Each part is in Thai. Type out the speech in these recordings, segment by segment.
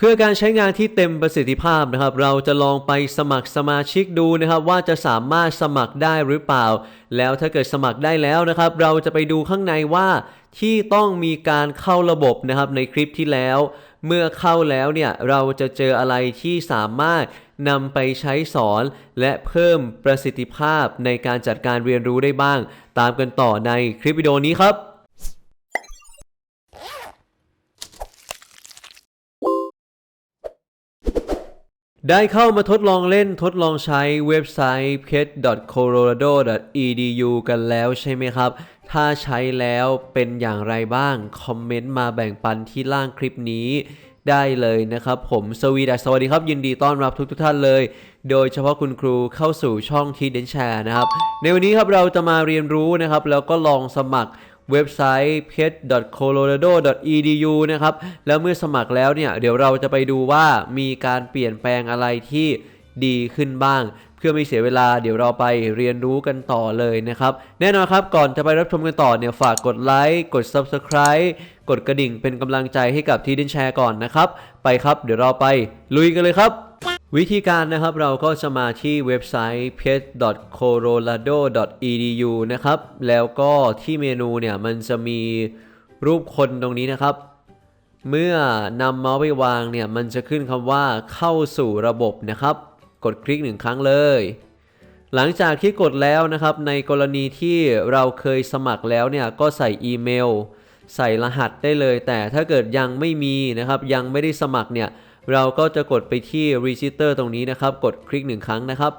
เพื่อการใช้งานที่เต็มประสิทธิภาพนะครับ เราจะลองไปสมัครสมาชิกดูนะครับ ว่าจะสามารถสมัครได้หรือเปล่า แล้วถ้าเกิดสมัครได้แล้วนะครับ เราจะไปดูข้างในว่าที่ต้องมีการเข้าระบบนะครับในคลิปที่แล้ว เมื่อเข้าแล้วเนี่ยเราจะเจออะไรที่สามารถนำไปใช้สอนและเพิ่มประสิทธิภาพในการจัดการเรียนรู้ได้บ้าง ตามกันต่อในคลิปวิดีโอนี้ครับ ได้เข้ามาทดลองเล่นทดลองใช้เว็บไซต์ pet.colorado.edu กันแล้วใช่ไหมครับ ถ้าใช้แล้วเป็นอย่างไรบ้าง คอมเมนต์มาแบ่งปันที่ล่างคลิปนี้ได้เลยนะครับผมสวีดัสสวัสดีครับ ยินดีต้อนรับทุกทุกท่านเลย โดยเฉพาะคุณครูเข้าสู่ช่องทีเดนแชร์นะครับ ในวันนี้ครับเราจะมาเรียนรู้นะครับ แล้วก็ลองสมัคร เว็บไซต์ pet.colorado.edu นะครับ แล้วเมื่อสมัครแล้วเนี่ย เดี๋ยวเราจะไปดูว่ามีการเปลี่ยนแปลงอะไรที่ดีขึ้นบ้าง เพื่อไม่เสียเวลาเดี๋ยวเราไปเรียนรู้กันต่อเลยนะครับ แน่นอนครับก่อนจะไปรับชมกันต่อเนี่ยฝากกดไลค์กด Subscribe กดกระดิ่งเป็นกำลังใจให้กับทีดินแชร์ก่อนนะครับ ไปครับเดี๋ยวเราไปลุยกันเลยครับ วิธีการนะครับเราก็จะมาที่เว็บไซต์ pet.colorado.edu นะครับ แล้วก็ที่เมนูเนี่ยมันจะมีรูปคนตรงนี้นะครับ เมื่อนำเมาส์ไปวางเนี่ยมันจะขึ้นคำว่าเข้าสู่ระบบนะครับ กดคลิกหนึ่งครั้งเลย หลังจากที่กดแล้วนะครับ ในกรณีที่เราเคยสมัครแล้วเนี่ยก็ใส่อีเมล ใส่รหัสได้เลย แต่ถ้าเกิดยังไม่มีนะครับยังไม่ได้สมัครเนี่ย เราก็จะกดไปที่ Register ตรงนี้นะครับ กดคลิกหนึ่งครั้งนะครับ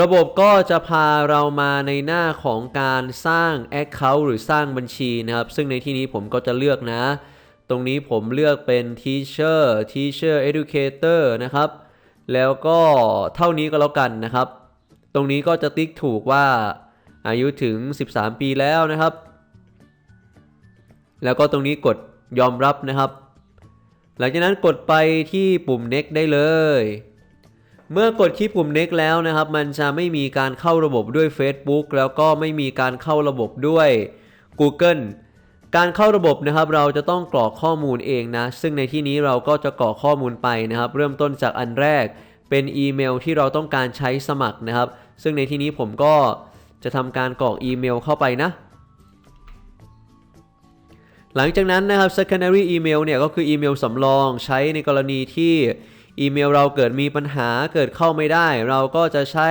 ระบบก็จะพาเรามาในหน้าของการสร้าง Account หรือสร้างบัญชีนะครับ ซึ่งในที่นี้ผมก็จะเลือกนะ ตรงนี้ผมเลือกเป็น Teacher Teacher Educator นะครับ แล้วก็เท่านี้ก็แล้วกันนะครับ ตรงนี้ก็จะติ๊กถูกว่าอายุถึง 13 ปีแล้วนะครับ แล้วก็ตรงนี้กดยอมรับนะครับ หลังจากนั้นกดไปที่ปุ่ม next ได้เลย เมื่อกดที่ปุ่ม next แล้วนะครับ มันจะไม่มีการเข้าระบบด้วย Facebook แล้วก็ไม่มีการเข้าระบบด้วย Google การเข้าระบบนะครับเราจะต้องกรอกข้อมูลเองนะ ซึ่งในที่นี้เราก็จะกรอกข้อมูลไปนะครับ เริ่มต้นจากอันแรกเป็นอีเมลที่เราต้องการใช้สมัครนะครับ ซึ่งในที่นี้ผมก็จะทำการกรอกอีเมลเข้าไปนะ หลังจากนั้นนะครับ secondary email เนี่ยก็คืออีเมลสำรองใช้ในกรณีที่อีเมลเราเกิดมีปัญหาเกิดเข้าไม่ได้ เราก็จะใช้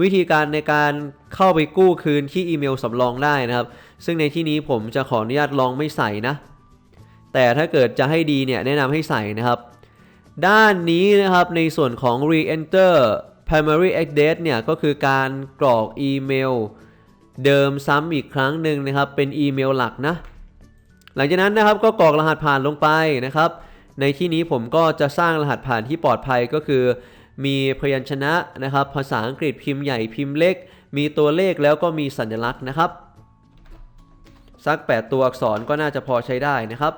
วิธีการในการเข้าไปกู้คืนที่อีเมลสำรองได้นะครับ ซึ่งในที่นี้ผมจะขออนุญาตลองไม่ใส่นะ แต่ถ้าเกิดจะให้ดีเนี่ยแนะนำให้ใส่นะครับ ด้านนี้นะครับในส่วนของ re-enter primary address เนี่ยก็คือการกรอกอีเมลเดิมซ้ำอีกครั้งหนึ่งนะครับ เป็นอีเมลหลักนะ หลังจากนั้นนะครับก็กรอกรหัสผ่านลงไปนะครับ ในที่นี้ผมก็จะสร้างรหัสผ่านที่ปลอดภัยก็คือ มีพยัญชนะนะครับ ภาษาอังกฤษพิมพ์ใหญ่พิมพ์เล็ก มีตัวเลขแล้วก็มีสัญลักษณ์นะครับ สัก 8 ตัวอักษรก็น่าจะพอใช้ได้นะครับ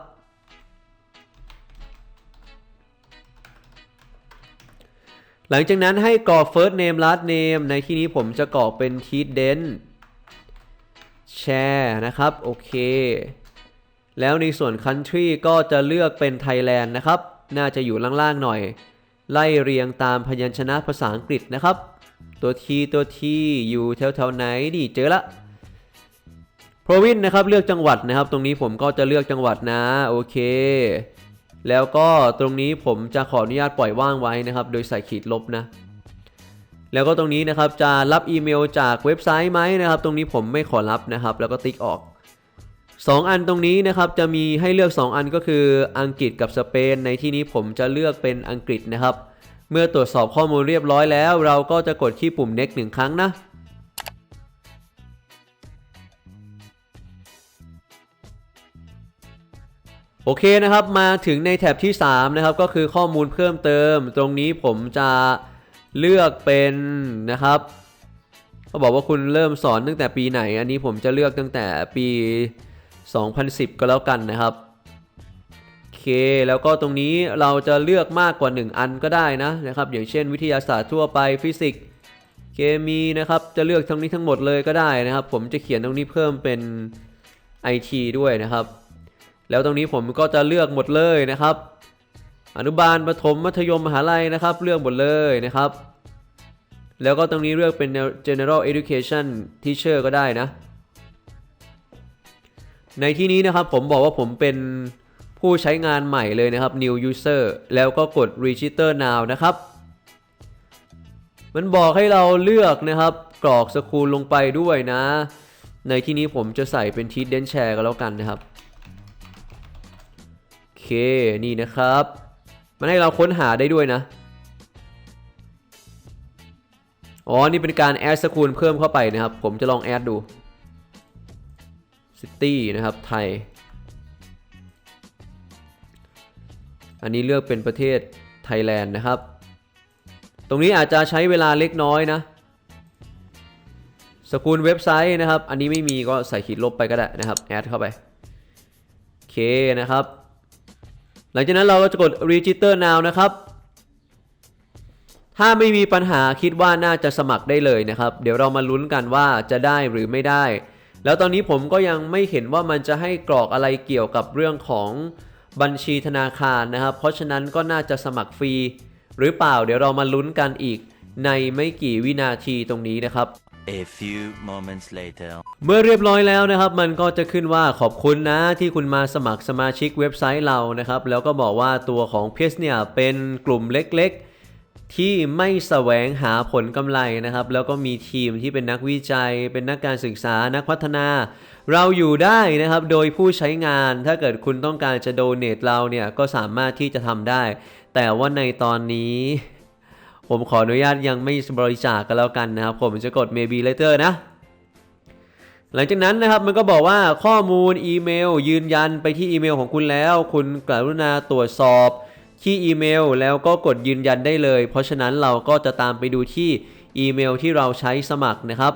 หลังจากนั้นให้กรอก first name last name ในที่นี้ผมจะกรอกเป็น t e d e n share นะครับ โอเค แล้วในส่วน country ก็จะเลือกเป็น Thailand นะครับ น่าจะอยู่ล่างๆหน่อย ไล่เรียงตามพยัญชนะภาษาอังกฤษนะครับ ตัว T ตัว T อยู่แถวๆไหนดีเจอละ province นะครับเลือกจังหวัดนะครับ ตรงนี้ผมก็จะเลือกจังหวัดนะโอเค แล้วก็ตรงนี้ผมจะขออนุญาตปล่อยว่างไว้นะครับ โดยใส่ขีดลบนะแล้วก็ตรงนี้นะครับจะรับอีเมลจากเว็บไซต์ไหมนะครับ ตรงนี้ผมไม่ขอรับนะครับ แล้วก็ติ๊กออก 2 อันตรงนี้นะครับจะมีให้เลือก 2 อันก็คืออังกฤษกับสเปน ในที่นี้ผมจะเลือกเป็นอังกฤษนะครับ เมื่อตรวจสอบข้อมูลเรียบร้อยแล้ว เราก็จะกดที่ปุ่ม next หนึ่งครั้งนะโอเคนะครับ มาถึงในแท็บที่ 3 นะครับ ก็คือข้อมูลเพิ่มเติม ตรงนี้ผมจะเลือกเป็นนะครับเขาบอกว่าคุณเริ่มสอนตั้งแต่ปีไหน อันนี้ผมจะเลือกตั้งแต่ปี 2010 ก็แล้วกันนะครับโอเคแล้วก็ตรงนี้เราจะเลือกมากกว่า 1 อันก็ได้นะนะครับ อย่างเช่น วิทยาศาสตร์ทั่วไปฟิสิกส์เคมีนะครับ จะเลือกทั้งนี้ทั้งหมดเลยก็ได้นะครับ ผมจะเขียนตรงนี้เพิ่มเป็น IT ด้วยนะครับ แล้วตรงนี้ผมก็จะเลือกหมดเลยนะครับ อนุบาลประถมมัธยมมหาลัยนะครับ เลือกหมดเลยนะครับ แล้วก็ตรงนี้เลือกเป็น general education teacher ก็ได้นะ ในที่นี้นะครับผมบอกว่าผมเป็นผู้ใช้งานใหม่เลยนะครับ new user แล้วก็กด register now นะครับ มันบอกให้เราเลือกนะครับ กรอกสกูลลงไปด้วยนะ ในที่นี้ผมจะใส่เป็นทีเดนแชร์ก็แล้วกันนะครับ โอเค นี่นะครับ มันให้เราค้นหาได้ด้วยนะ อ๋อ นี่เป็นการแอดสกูลเพิ่มเข้าไปนะครับ ผมจะลองแอดดู ตี้นะครับไทย อันนี้เลือกเป็นประเทศไทยแลนด์นะครับ ตรงนี้อาจจะใช้เวลาเล็กน้อยนะสกุลเว็บไซต์นะครับ อันนี้ไม่มีก็ใส่ขีดลบไปก็ได้นะครับ แอดเข้าไปโอเคนะครับ หลังจากนั้นเราก็จะกด register now นะครับ ถ้าไม่มีปัญหาคิดว่าน่าจะสมัครได้เลยนะครับ เดี๋ยวเรามาลุ้นกันว่าจะได้หรือไม่ได้ แล้วตอนนี้ผมก็ยังไม่เห็นว่ามันจะให้กรอกอะไรเกี่ยวกับเรื่องของบัญชีธนาคารนะครับ เพราะฉะนั้นก็น่าจะสมัครฟรี หรือเปล่าเดี๋ยวเรามาลุ้นกันอีกในไม่กี่วินาทีตรงนี้นะครับ A few moments later. เมื่อเรียบร้อยแล้วนะครับ มันก็จะขึ้นว่าขอบคุณนะที่คุณมาสมัครสมาชิกเว็บไซต์เรานะครับ แล้วก็บอกว่าตัวของเพจเนี่ยเป็นกลุ่มเล็กๆ ที่ไม่แสวงหาผลกำไรนะครับ แล้วก็มีทีมที่เป็นนักวิจัย เป็นนักการศึกษานักพัฒนา เราอยู่ได้นะครับ โดยผู้ใช้งานถ้าเกิดคุณต้องการจะโดเนทเราเนี่ยก็สามารถที่จะทำได้ แต่ว่าในตอนนี้ ผมขออนุญาตยังไม่บริจาคกันแล้วกันนะครับ ผมจะกด maybe later นะหลังจากนั้นนะครับมันก็บอกว่าข้อมูลอีเมล ยืนยันไปที่อีเมลของคุณแล้ว คุณกรุณาตรวจสอบ ที่อีเมลแล้วก็กดยืนยันได้เลย เพราะฉะนั้นเราก็จะตามไปดูที่อีเมลที่เราใช้สมัครนะครับ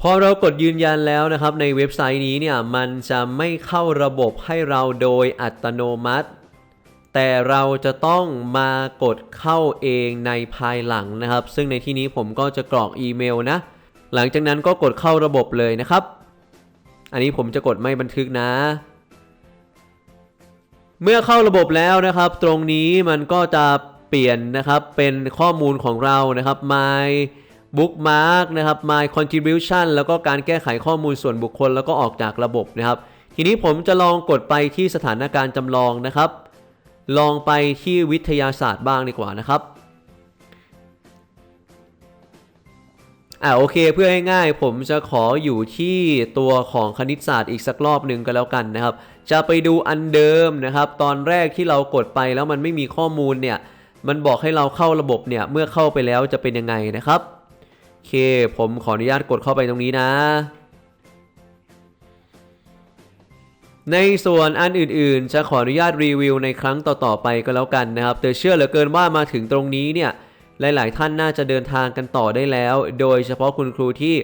พอเรากดยืนยันแล้วนะครับในเว็บไซต์นี้เนี่ยมันจะไม่เข้าระบบให้เราโดยอัตโนมัติ แต่เราจะต้องมากดเข้าเองในภายหลังนะครับ ซึ่งในที่นี้ผมก็จะกรอกอีเมลนะ หลังจากนั้นก็กดเข้าระบบเลยนะครับ อันนี้ผมจะกดไม่บันทึกนะ เมื่อเข้าระบบแล้วนะครับ ตรงนี้มันก็จะเปลี่ยนนะครับเป็นข้อมูลของเรานะครับ my bookmark นะครับ my contribution แล้วก็การแก้ไขข้อมูลส่วนบุคคล แล้วก็ออกจากระบบนะครับ ทีนี้ผมจะลองกดไปที่สถานการณ์จำลองนะครับ ลองไปที่วิทยาศาสตร์บ้างดีกว่านะครับอ่าโอเคเพื่อให้ง่ายผมจะขออยู่ที่ตัวของคณิตศาสตร์อีกสักรอบหนึ่งก็แล้วกันนะครับ จะไปดูอันเดิมนะครับ ตอนแรกที่เรากดไปแล้วมันไม่มีข้อมูลเนี่ย มันบอกให้เราเข้าระบบเนี่ย เมื่อเข้าไปแล้วจะเป็นยังไงนะครับ โอเค ผมขออนุญาตกดเข้าไปตรงนี้นะ ในส่วนอันอื่นๆ จะขออนุญาตรีวิวในครั้งต่อๆไปก็แล้วกันนะครับ แต่เชื่อเหลือเกินว่ามาถึงตรงนี้เนี่ย หลายๆ ท่านน่าจะเดินทางกันต่อได้แล้ว โดยเฉพาะคุณครูที่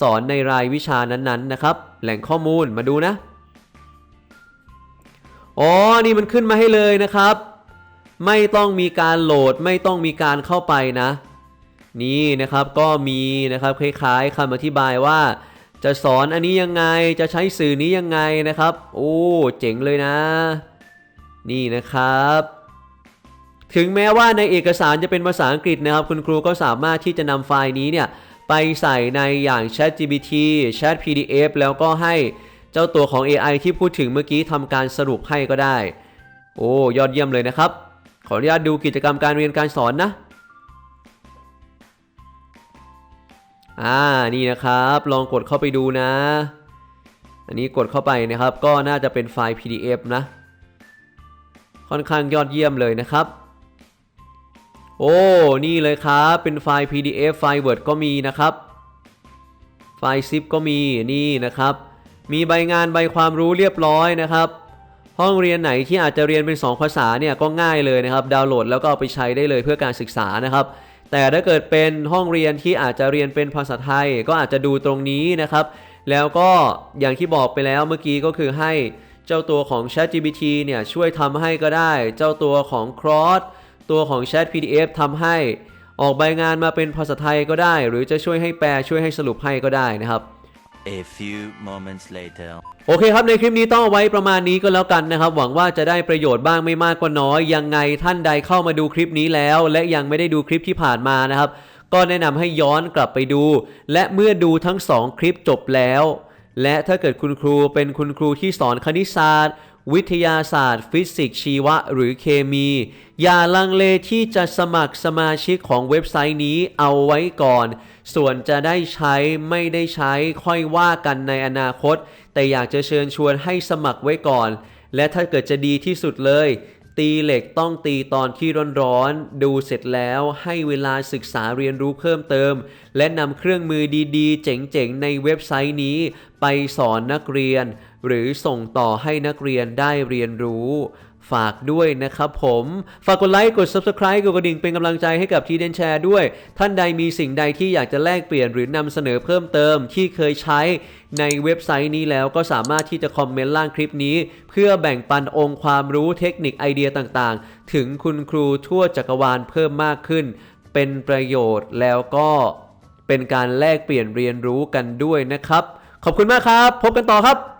สอนในรายวิชานั้นๆ นะครับ แหล่งข้อมูลมาดูนะ อ๋อ นี่มันขึ้นมาให้เลยนะครับ ไม่ต้องมีการโหลดไม่ต้องมีการเข้าไปนะ นี่นะครับก็มีนะครับคล้ายๆคำอธิบายว่า จะสอนอันนี้ยังไงจะใช้สื่อนี้ยังไงนะครับ โอ้เจ๋งเลยนะ นี่นะครับ ถึงแม้ว่าในเอกสารจะเป็นภาษาอังกฤษนะครับ คุณครูก็สามารถที่จะนำไฟล์นี้เนี่ยไปใส่ในอย่าง ChatGPT Chat PDF แล้วก็ให้ เจ้าตัวของ AI ที่พูดถึงเมื่อกี้ทำการสรุปให้ก็ได้ โอ้ยอดเยี่ยมเลยนะครับ ขออนุญาตดูกิจกรรมการเรียนการสอนนะ อ่านี่นะครับ ลองกดเข้าไปดูนะ อันนี้กดเข้าไปนะครับ ก็น่าจะเป็นไฟล์ PDF นะ ค่อนข้างยอดเยี่ยมเลยนะครับโอ้ นี่เลยครับ เป็นไฟล์ PDF ไฟล์ Word ก็มีนะครับ ไฟล์ zip ก็มี นี่นะครับ มีใบงานใบความรู้เรียบร้อยนะครับ ห้องเรียนไหนที่อาจจะเรียนเป็น 2 ภาษาเนี่ยก็ง่ายเลยนะครับ ดาวน์โหลดแล้วก็เอาไปใช้ได้เลยเพื่อการศึกษานะครับ แต่ถ้าเกิดเป็นห้องเรียนที่อาจจะเรียนเป็นภาษาไทย ก็อาจจะดูตรงนี้นะครับ แล้วก็อย่างที่บอกไปแล้วเมื่อกี้ก็คือให้เจ้าตัวของ ChatGPT เนี่ยช่วยทำให้ก็ได้ เจ้าตัวของ Cross ตัวของ Chat PDF ทำให้ออกใบงานมาเป็นภาษาไทยก็ได้ หรือจะช่วยให้แปลช่วยให้สรุปให้ก็ได้นะครับ A few moments later. โอเคครับในคลิปนี้ต้องเอาไว้ประมาณนี้ก็แล้วกันนะครับ หวังว่าจะได้ประโยชน์บ้างไม่มากก็น้อย ยังไงท่านใดเข้ามาดูคลิปนี้แล้ว และยังไม่ได้ดูคลิปที่ผ่านมานะครับ ก็แนะนำให้ย้อนกลับไปดู และเมื่อดูทั้ง 2 คลิปจบแล้ว และถ้าเกิดคุณครูเป็นคุณครูที่สอนคณิตศาสตร์ วิทยาศาสตร์ ฟิสิกส์ชีวะ หรือเคมี อย่าลังเลที่จะสมัครสมาชิกของเว็บไซต์นี้เอาไว้ก่อน ส่วนจะได้ใช้ไม่ได้ใช้ค่อยว่ากันในอนาคต แต่อยากจะเชิญชวนให้สมัครไว้ก่อน และถ้าเกิดจะดีที่สุดเลย ตีเหล็กต้องตีตอนที่ร้อนๆ ดูเสร็จแล้วให้เวลาศึกษาเรียนรู้เพิ่มเติม และนำเครื่องมือดีๆ เจ๋งๆ ในเว็บไซต์นี้ ไปสอนนักเรียน หรือส่งต่อให้นักเรียนได้เรียนรู้ ฝากด้วยนะครับผม ฝากกดไลค์ กด Subscribe กดกระดิ่งเป็นกำลังใจให้กับทีเดนแชร์ด้วย ท่านใดมีสิ่งใดที่อยากจะแลกเปลี่ยนหรือนำเสนอเพิ่มเติมที่เคยใช้ในเว็บไซต์นี้แล้วก็สามารถที่จะคอมเมนต์ล่างคลิปนี้ เพื่อแบ่งปันองค์ความรู้เทคนิคไอเดียต่างๆ ถึงคุณครูทั่วจักรวาลเพิ่มมากขึ้น เป็นประโยชน์แล้วก็เป็นการแลกเปลี่ยนเรียนรู้กันด้วยนะครับ ขอบคุณมากครับ พบกันต่อครับ